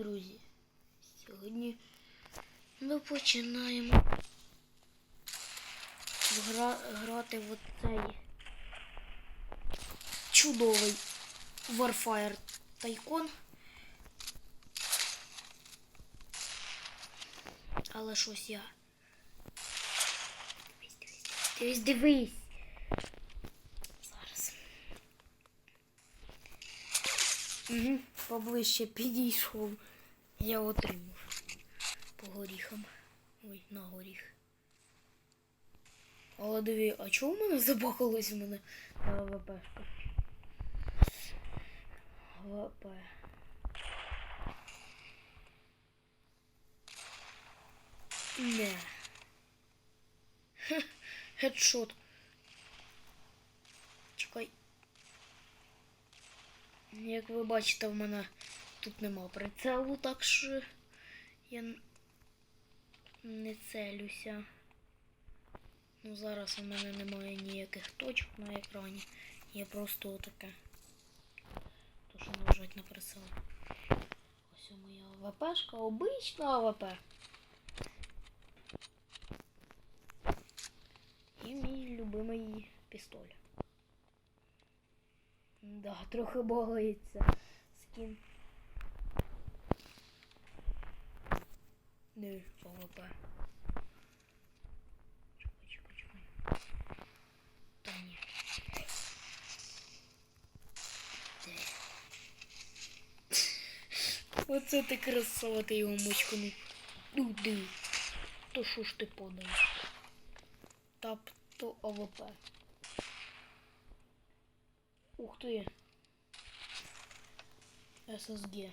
друзі. Сьогодні ми починаємо гра... грати в цей чудовий Warfire Tycoon. Але щось я. Дивись, дивись, дивись, дивись. Зараз. Угу, поближче підійшов. Я отримав. По горіхам. Ой, на горіх. Але диві, а чого в мене забахалось в мене ВПшка? ВП. Не. Хе, Хедшот. Чекай. Як ви бачите, в мене тут нема прицелу, так що я не целюся. Ну зараз у мене немає ніяких точок на екрані. Є просто отаке. То, що нажать на прицел. Ось моя АВПшка, обична АВП. І мій любимий пістоль. Да, трохи богається скін. Не, ОВП. Чекай, чекай, чекай. Та ні. Оце ти красава, ти його мочканув. Ну, ди. То що ж ти подаєш? Тап то ОВП. Ух ти. SSG.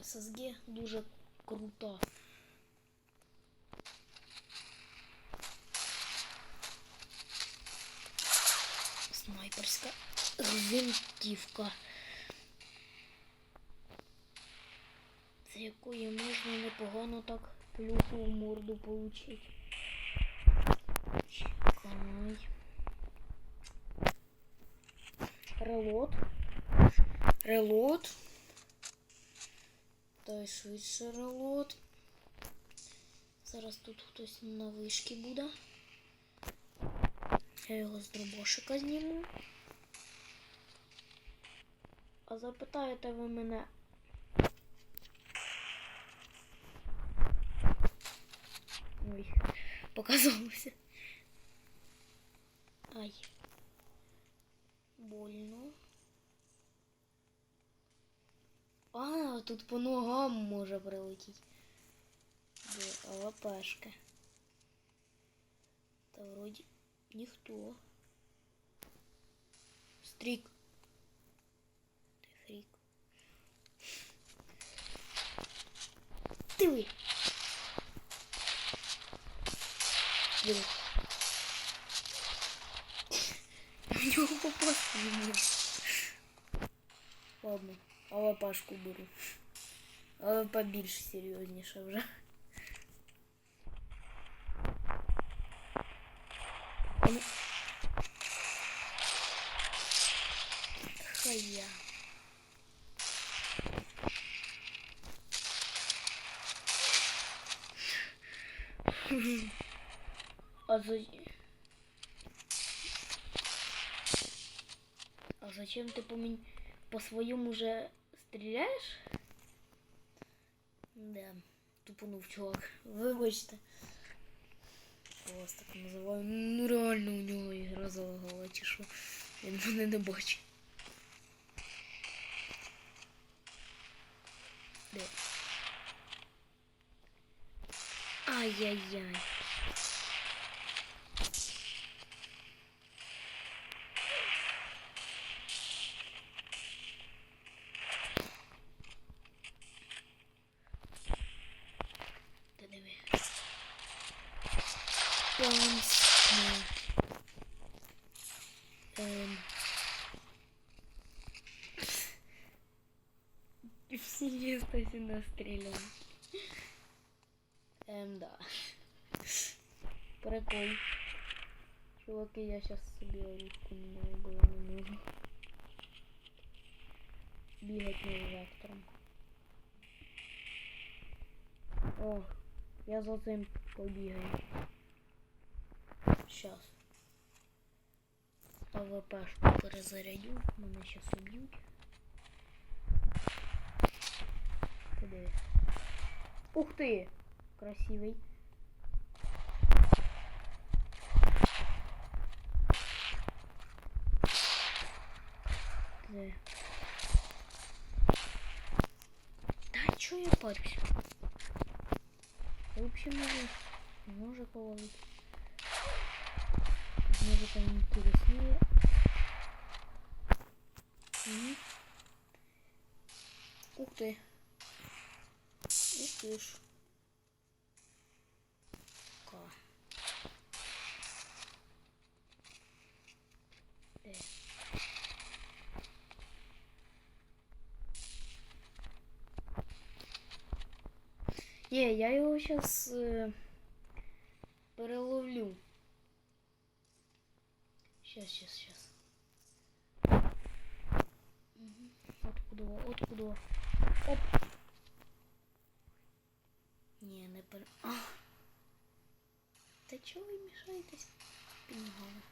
SSG дуже крута. Снайперська гвинтівка. З якої можна непогано так плюху в морду получити. Чекай. Релот. Релот. Дай швидше релот. Зараз тут хтось на вишки буде. Я його з дробошика зніму. А запитаєте ви мене. Ой, показалося. Ай. Больно. А, тут по ногам може прилетіти. Де АВПшка. Та вроді ніхто. Стрік. Ти фрік. Диви. Попасти не можу. Ладно, АВПшку беру. АВП більш серйозніше вже. Ну. Хая. А за... А зачем ты по, мен- по своему уже стреляешь? Да, тупанув чувак. Вибачте. Вас так називаю. Ну реально у нього ігра залагала, чи що. Він мене не бачить. Ай-яй-яй. Ти диви. Помста. Ем. Всі їздять настріляні. Ем, да. Прикол. Чуваки, я сейчас собі оружку не я не можу. бігати між вектором. О, я за цим побігаю. Щас. АВПшку перезарядю, мене щас уб'ють. Куди? Ух ти! Красивий. Де? Да чё я парюсь? Я вообще могу ножик Может там интереснее. Мгм. Ух ты. Ух ты ж. Ка. Де? Не, я его сейчас переловлю. Сейчас, сейчас, сейчас. Откуда? Откуда? Оп. Не, не пер... А. Та чого ви мішаєтесь? Пінгали.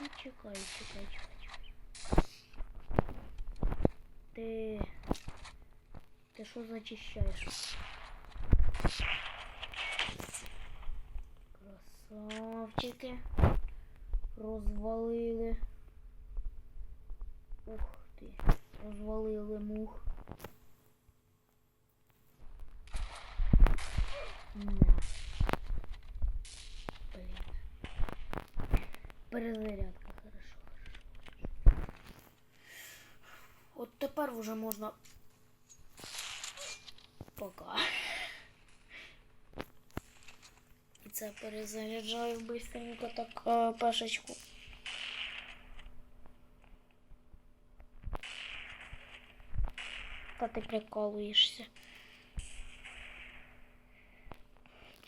Ну, чекай, чекай, чекай, чекай. Ти... Ти що зачищаєш? Красавчики. Розвалили. Ух ти. Розвалили мух. На. Блін. Перезарядка, хорошо, хорошо. От тепер вже можна. Пока. це перезаряджаю быстренько так е, пешечку. Та ти прикалуєшся.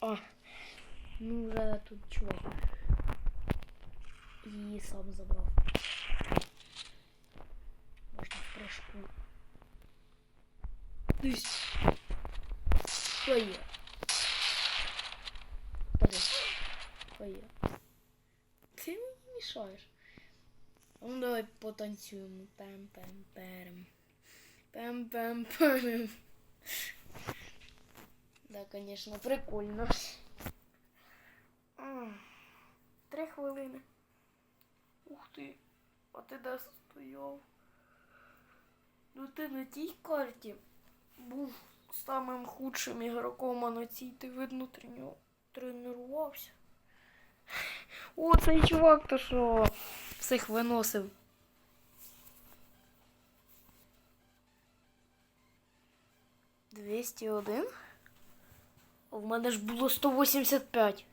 А, ну вже тут чувак. Її сам забрав. Можна в прыжку. Десь. Мішаєш. Ну давай потанцюємо. Пем-пем-перем. Пем-пем-перем. Да, конечно, прикольно. Три хвилини. Ух ти, а ти де стояв? Ну ти на тій карті був самим худшим ігроком, а на цій ти видно тренувався. О, цей чувак то що всіх виносив. Двісті один? В мене ж було 185.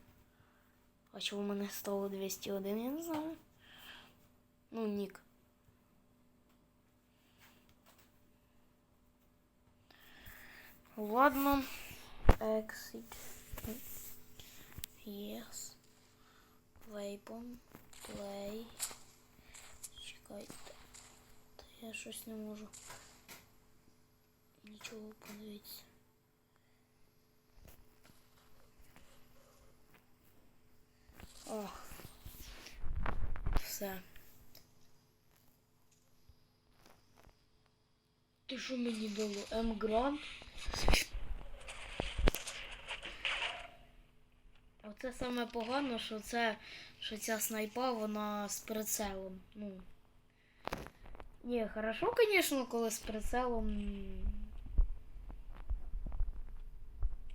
А чого в мене стало 201, я не знаю. Ну, нік. Ладно. Exit. Yes. Weapon. Play. Чекайте. Та я щось не можу. Нічого подивитися. О. Все. Ти що мені дало? М-грант? Оце саме погано, що це, що ця снайпа, вона з прицелом. Ну. Ні, хорошо, звісно, коли з прицелом.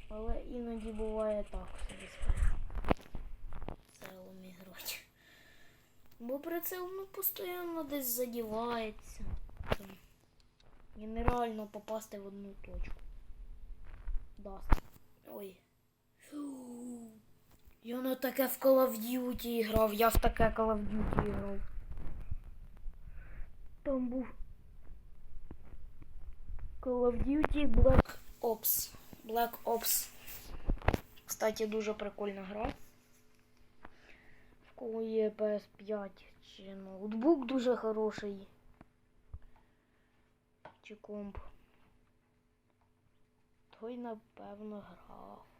Але іноді буває так собі з прицелом іграти. Бо прицел ну, постійно десь задівається. І нереально попасти в одну точку. Даст. Ой. Фу. Я на таке в Call of Duty грав, я в таке Call of Duty грав. Там був Call of Duty Black Ops. Black Ops. Кстати, дуже прикольна гра. В кого є PS5 чи ноутбук дуже хороший. Чи комп? Той, напевно, грав.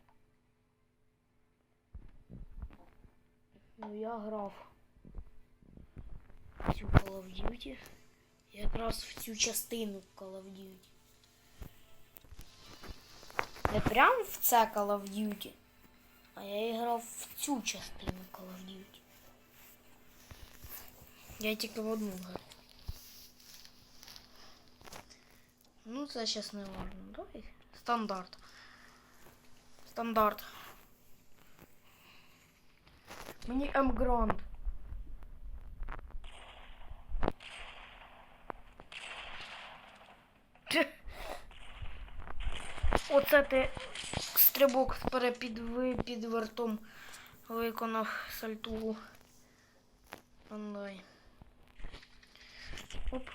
Ну, я грав в цю Call of Duty. Якраз в цю частину Call of Duty. Не прям в це Call of Duty, а я грав в цю частину Call of Duty. Я тільки в одну грав. Ну, це зараз не важно. Давай. Стандарт. Стандарт. Мені М-Гранд. Оце ти стрибок вперед під, ви- під вертом виконав сальтугу. Андай. Оп.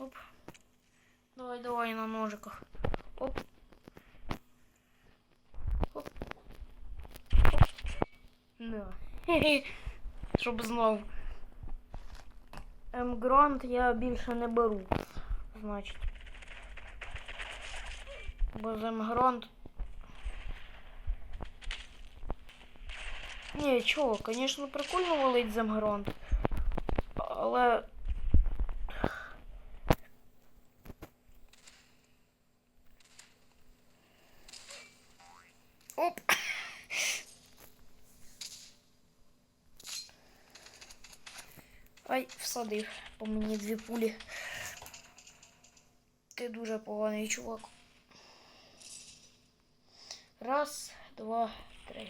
Оп. Давай, давай на ножиках. Оп. Оп. Оп. Да. Щоб знов. М-грант я більше не беру. Значить. Бо з М-грант. Ні, чого, звісно, прикольно валить з. Але. Оп. Ай, всадив по мені дві пулі. Ти дуже поганий чувак. Раз, два, три.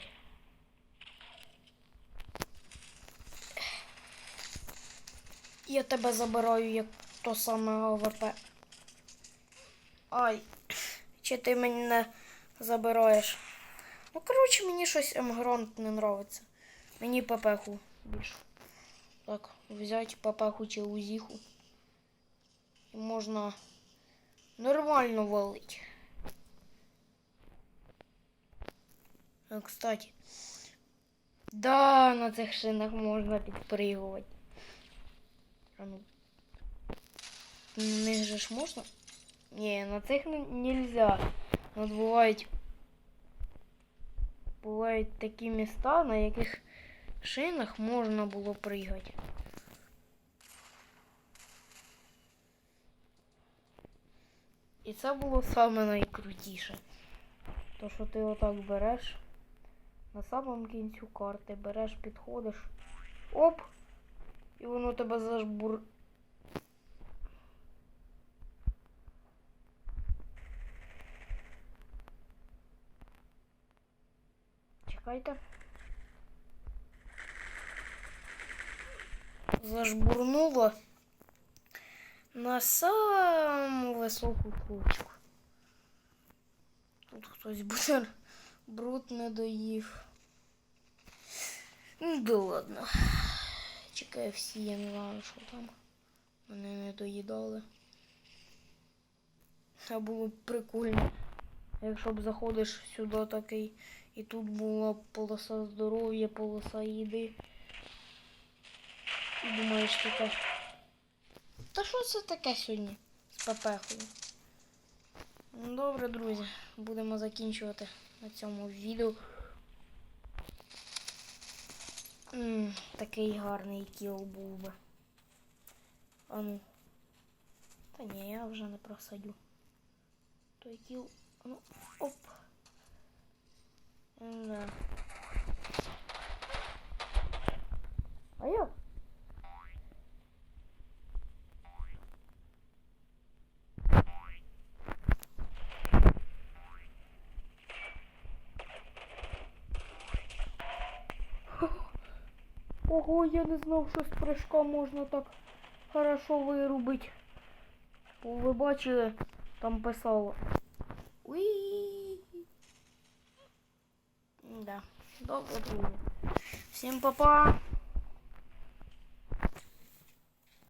Я тебе забираю, як то саме АВП. Ай, чи ти мене забираєш? Ну, коротше, мені щось М-Грант не нравиться. Мені ППХу більше. Так, взять папаху чи узіху. І можна нормально валить. А, кстати. Да, на цих шинах можна підпригувати. А ну. На них же ж можна? Ні, на цих не- нельзя. От бувають. Бувають такі міста, на яких шинах можна було пригати. І це було саме найкрутіше. То, що ти отак береш на самому кінцю карти, береш, підходиш. Оп! І воно тебе зажбур. Чекайте. Зажбурнуло на саму високу точку. Тут хтось буде бруд не доїв. Ну, да ладно. Чекай всі, я не знаю, що там. Вони не доїдали. Це було б прикольно. Якщо б заходиш сюди такий, і тут була полоса здоров'я, полоса їди. І думаєш таке. Та що це таке сьогодні з пепехою? Ну, Добре, друзі, будемо закінчувати на цьому відео. М, такий гарний кіл був би. А ну. Та ні, я вже не просадю. Той кіл. Ну, оп. Да. А як? Ого, я не знав, що з прыжка можна так хорошо вирубити. Ви бачили, там писало. Уі. Да. Добре, друзі. Всім па-па.